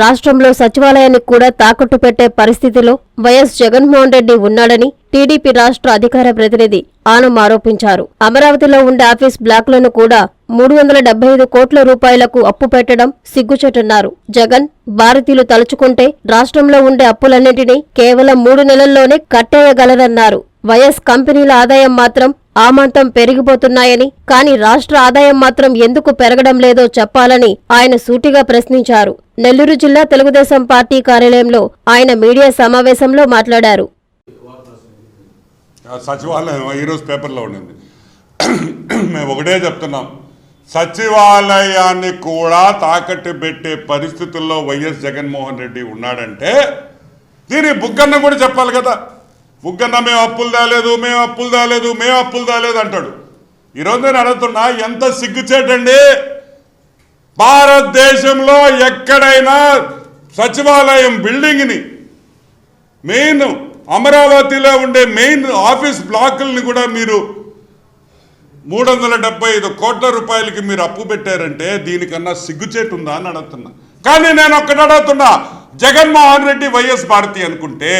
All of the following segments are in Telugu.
రాష్ట్రంలో సచివాలయాన్ని కూడా తాకట్టు పెట్టే పరిస్థితిలో వైఎస్ జగన్మోహన్ రెడ్డి ఉన్నాడని టీడీపీ రాష్ట్ర అధికార ప్రతినిధి ఆనం ఆరోపించారు. అమరావతిలో ఉండే ఆఫీస్ బ్లాక్లను కూడా మూడు వందల డెబ్బై ఐదు కోట్ల రూపాయలకు అప్పు పెట్టడం సిగ్గుచేటన్నారు. జగన్ భారతీయులు తలుచుకుంటే రాష్ట్రంలో ఉండే అప్పులన్నింటినీ కేవలం మూడు నెలల్లోనే కట్టేయగలరన్నారు. వైఎస్ కంపెనీల ఆదాయం మాత్రం ఆమంతం పెరిగిపోతున్నాయని కానీ రాష్ట్ర ఆదాయం మాత్రం ఎందుకు పెరగడం లేదో చెప్పాలని ఆయన సూటిగా ప్రశ్నించారు. నెల్లూరు జిల్లా తెలుగుదేశం పార్టీ కార్యాలయంలో ఆయన మీడియా సమావేశంలో మాట్లాడారు. సచివాలయం ఈరోజు పేపర్లో ఉండింది. మేము ఒకటే చెప్తున్నాం. సచివాలయాన్ని కూడా తాకట్టు పెట్టే పరిస్థితుల్లో వైఎస్ జగన్మోహన్ రెడ్డి ఉన్నాడంటే దీని బుగ్గన్న కూడా చెప్పాలి కదా. బుగ్గన్న మేము అప్పులు దాలేదు మేము అప్పులు దాలేదు మేము అప్పులు దాలేదు అంటాడు. ఈరోజు నేను అడుగుతున్నా ఎంత సిగ్గుచేటండి భారతదేశంలో ఎక్కడైనా సచివాలయం బిల్డింగ్ని మెయిన్ అమరావతిలో ఉండే మెయిన్ ఆఫీస్ బ్లాకుల్ని కూడా మీరు మూడు వందల డెబ్బై ఐదు కోట్ల రూపాయలకి మీరు అప్పు పెట్టారంటే దీనికన్నా సిగ్గుచేటు ఉందా అని అడుగుతున్నా. కానీ నేను ఒక్కటి అడుగుతున్నా జగన్మోహన్ రెడ్డి వైఎస్ భారతి అనుకుంటే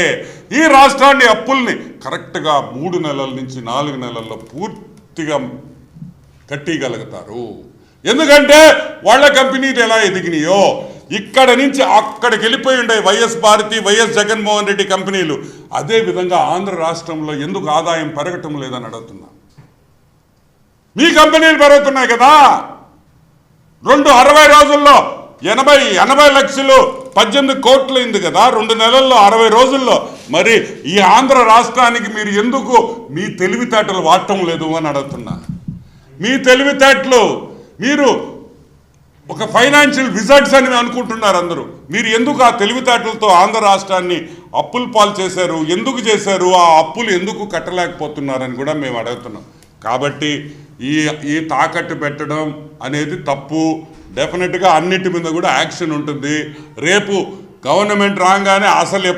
ఈ రాష్ట్రాన్ని అప్పుల్ని కరెక్ట్గా మూడు నెలల నుంచి నాలుగు నెలల్లో పూర్తిగా కట్టిగలుగుతారు ఎందుకంటే వాళ్ళ కంపెనీలు ఎలా ఎదిగినాయో ఇక్కడ నుంచి అక్కడికి వెళ్ళిపోయి ఉండే వైఎస్ భారతి వైఎస్ జగన్మోహన్ రెడ్డి కంపెనీలు అదే విధంగా ఆంధ్ర రాష్ట్రంలో ఎందుకు ఆదాయం పెరగటం లేదని అడుగుతున్నా. మీ కంపెనీలు పెరుగుతున్నాయి కదా. రెండు అరవై రోజుల్లో ఎనభై ఎనభై లక్షలు పద్దెనిమిది కోట్లు అయింది కదా. రెండు నెలల్లో అరవై రోజుల్లో. మరి ఈ ఆంధ్ర రాష్ట్రానికి మీరు ఎందుకు మీ తెలివితేటలు వాడటం లేదు అని అడుగుతున్నా. మీ తెలివితేటలు మీరు ఒక ఫైనాన్షియల్ విజర్డ్స్ అని అనుకుంటున్నారు అందరూ. మీరు ఎందుకు ఆ తెలివితేటలతో ఆంధ్ర రాష్ట్రాన్ని అప్పులు పాలు చేశారు? ఎందుకు చేశారు? ఆ అప్పులు ఎందుకు కట్టలేకపోతున్నారని కూడా మేము అడుగుతున్నాం. కాబట్టి ఈ ఈ తాకట్టు పెట్టడం అనేది తప్పు. డెఫినెట్గా అన్నిటి మీద కూడా యాక్షన్ ఉంటుంది. రేపు గవర్నమెంట్ రాగానే అసలు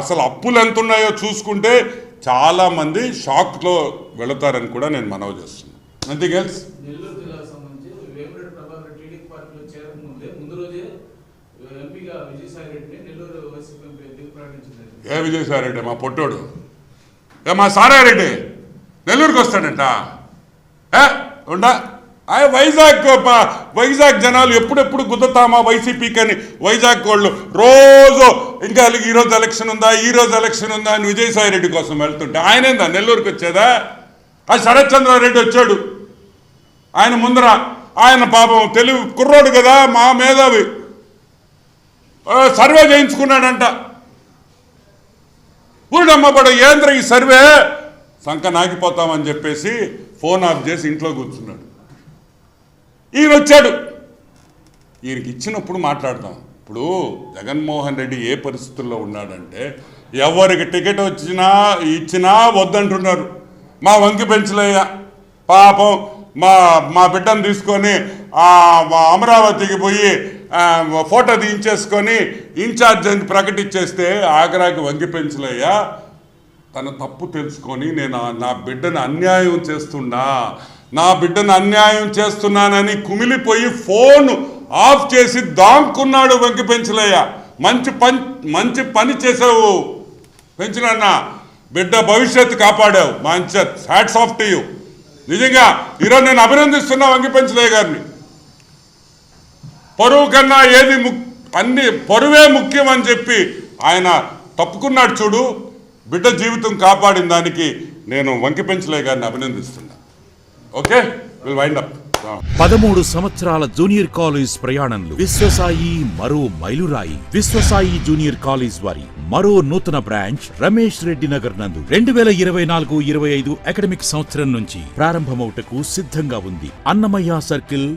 అసలు అప్పులు ఎంత ఉన్నాయో చూసుకుంటే చాలామంది షాక్లో వెళతారని కూడా నేను మనవి చేస్తున్నాను. నథింగ్ ఎల్స్ ముందు రోజే ఎంపీగా విజయసాయి ఏ విజయసాయిరెడ్డి మా పొట్టోడు. ఏ మా సారారెడ్డి? నెల్లూరుకి వస్తాడంట? ఏ ఉండా? ఆ వైజాగ్ వైజాగ్ జనాలు ఎప్పుడెప్పుడు గుద్దతామా వైసీపీకి అని వైజాగ్ వాళ్ళు రోజు ఇంకా ఈరోజు ఎలక్షన్ ఉందా ఈ రోజు ఎలక్షన్ ఉందా అని విజయసాయి రెడ్డి కోసం వెళ్తుంటే ఆయనేందా? నెల్లూరుకి వచ్చేదా? ఆ శరత్ చంద్రారెడ్డి వచ్చాడు. ఆయన ముందర. ఆయన పాపం తెలివి కుర్రోడు కదా మా మేధావి. సర్వే చేయించుకున్నాడంట. ఊడమ్మబడ ఏంద్ర ఈ సర్వే? సంక నాకిపోతామని చెప్పేసి ఫోన్ ఆఫ్ చేసి ఇంట్లో కూర్చున్నాడు. ఈయన వచ్చాడు ఈయనకి ఇచ్చినప్పుడు మాట్లాడదాం. ఇప్పుడు జగన్మోహన్ రెడ్డి ఏ పరిస్థితుల్లో ఉన్నాడంటే ఎవరికి టికెట్ వచ్చినా ఇచ్చినా వద్దంటున్నారు. మా వంకి పెంచలేయ. పాపం మా మా బిడ్డను తీసుకొని అమరావతికి పోయి ఫోటో తీయించేసుకొని ఇన్ఛార్జ్ అని ప్రకటించేస్తే ఆగ్రాకి వంగి పెంచలేయ్యా తన తప్పు తెలుసుకొని నేను నా బిడ్డను అన్యాయం చేస్తున్నా నా బిడ్డను అన్యాయం చేస్తున్నానని కుమిలిపోయి ఫోన్ ఆఫ్ చేసి దాంకున్నాడు వెంకి పెంచలయ్య. మంచి పని మంచి పని చేసావు పెంచినన్న బిడ్డ భవిష్యత్తు కాపాడావు. మంచి హ్యాట్స్ ఆఫ్ టు యూ. నిజంగా ఈరోజు నేను అభినందిస్తున్నా వంగి పెంచలయ్య గారిని. పరువు కన్నా ఏది ముక్ అన్ని పరువే ముఖ్యం అని చెప్పి ఆయన తప్పుకున్నాడు చూడు. బిడ్డ జీవితం కాపాడిన దానికి నేను వంకి పెంచలే గారిని అభినందిస్తున్నా. ఓకే? విల్ వైండ్ అప్ పదమూడు సంవత్సరాల జూనియర్ కాలేజ్ ప్రయాణంలో విశ్వసాయి మరో మైలురాయి. విశ్వసాయి జూనియర్ కాలేజ్ వారి మరో నూతన బ్రాంచ్ రమేష్ రెడ్డి నగర్ నందు రెండు వేల ఇరవై నాలుగు ఇరవై ఐదు అకాడమిక్ సంవత్సరం నుంచి ప్రారంభమవుటకు సిద్ధంగా ఉంది. అన్నమయ్య సర్కిల్